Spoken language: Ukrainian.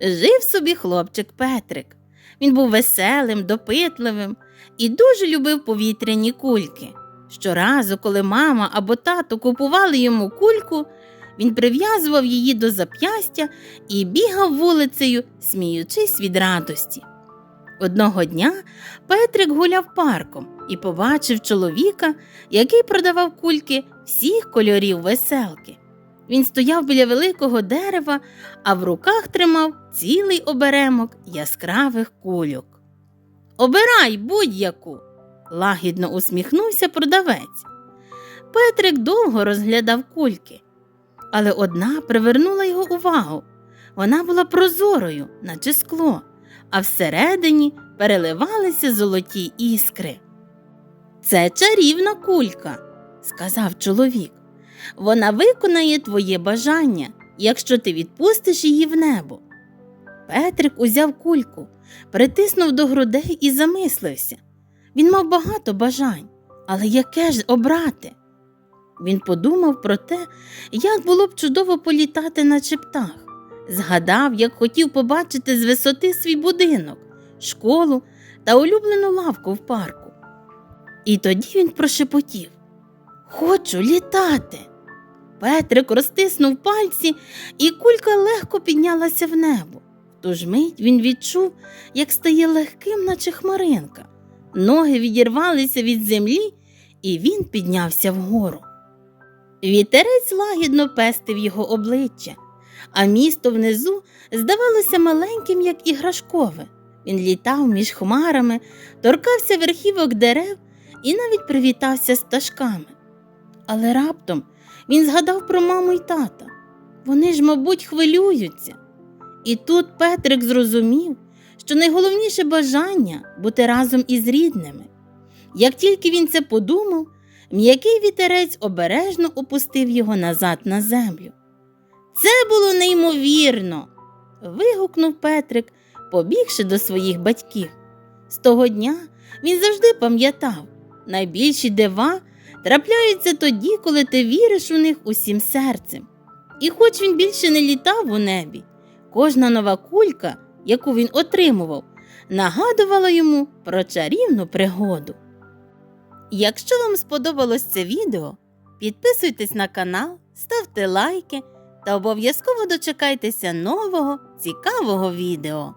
Жив собі хлопчик Петрик. Він був веселим, допитливим і дуже любив повітряні кульки. Щоразу, коли мама або тато купували йому кульку, він прив'язував її до зап'ястя і бігав вулицею, сміючись від радості. Одного дня Петрик гуляв парком і побачив чоловіка, який продавав кульки всіх кольорів веселки. Він стояв біля великого дерева, а в руках тримав цілий оберемок яскравих кульок. Обирай будь-яку, лагідно усміхнувся продавець. Петрик довго розглядав кульки, але одна привернула його увагу. Вона була прозорою, наче скло, а всередині переливалися золоті іскри. Це чарівна кулька, сказав чоловік. Вона виконає твоє бажання, якщо ти відпустиш її в небо. Петрик узяв кульку, притиснув до грудей і замислився. Він мав багато бажань, але яке ж обрати? Він подумав про те, як було б чудово політати наче птах. Згадав, як хотів побачити з висоти свій будинок, школу та улюблену лавку в парку. І тоді він прошепотів Хочу літати. Петрик розтиснув пальці, і кулька легко піднялася в небо. В ту ж мить він відчув, як стає легким, наче хмаринка. Ноги відірвалися від землі, і він піднявся вгору. Вітерець лагідно пестив його обличчя, а місто внизу здавалося маленьким, як іграшкове. Він літав між хмарами, торкався верхівок дерев і навіть привітався з пташками. Але раптом він згадав про маму й тата. Вони ж, мабуть, хвилюються. І тут Петрик зрозумів, що найголовніше бажання бути разом із рідними. Як тільки він це подумав, м'який вітерець обережно опустив його назад на землю. Це було неймовірно. вигукнув Петрик, побігши до своїх батьків. З того дня він завжди пам'ятав, найбільші дива трапляються тоді, коли ти віриш у них усім серцем. І хоч він більше не літав у небі, кожна нова кулька, яку він отримував, нагадувала йому про чарівну пригоду. Якщо вам сподобалось це відео, підписуйтесь на канал, ставте лайки та обов'язково дочекайтеся нового цікавого відео.